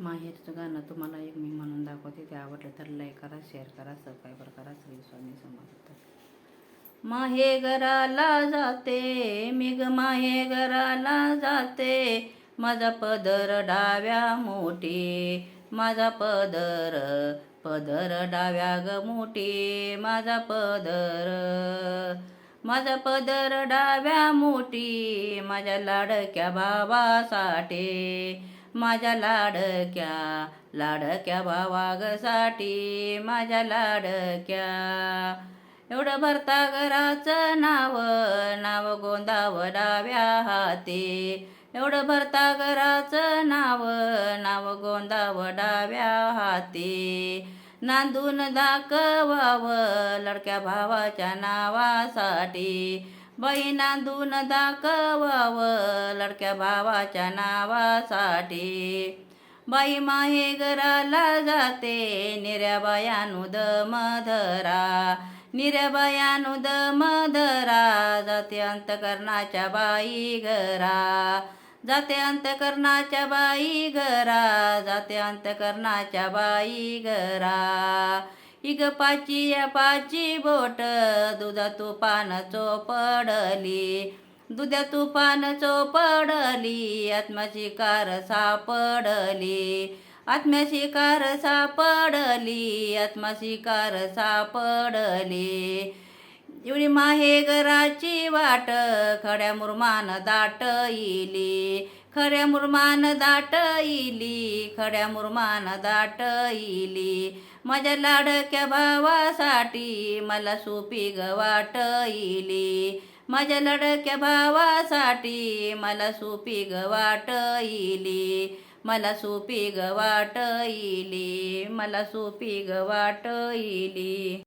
माहेरचं गाणं तुम्हाला एक मी म्हणून दाखवते ते आवडलं तर लाईक करा शेअर करा सबस्क्राईबर करा श्री स्वामी समर्थ. माहे घराला जाते मी ग माहे घराला जाते. माझा पदर डाव्या मोठी माझा पदर पदर डाव्या ग मोठी. माझा पदर माझा पदर डाव्या मोठी माझ्या लाडक्या भावासाठी. माझ्या लाडक्या लाडक्या भावागसाठी माझ्या लाडक्या. एवढं भरता घराचं नाव नाव गोंदाव डाव्या हाती. एवढं भरता घराचं नाव नाव गोंदाव डाव्या हाती. नांदून दाखवावं लडक्या भावाच्या नावासाठी. बाई नांदून दाखवावं लडक्या भावाच्या नावासाठी. बाई माहे घराला जाते निऱ्या बायानु मधरा. निऱ्या बायानु मधरा जाते अंतकरणाच्या बाई घरा. जाते अंतकरणाच्या बाई घरा जाते अंतकरणाच्या बाई घरा. इग पाची पाची बोट दुधा तुपान चोपडली दुध्या तुपान चोपडली आत्म्याची कार सापडली. आत्म्याची कार सापडली आत्म्याची कार सापडली. एवढी माहे घराची वाट खड्या मुरमान दाट इली खऱ्या मुरमान दाट इली खड्या मुरमान दाट इली माझ्या लाडक्या भावासाठी मला सोपी ग वाट इली माझ्या लडक्या भावासाठी मला सोपी ग वाट इली मला सोपी ग वाट इली मला सोपी ग वाट इली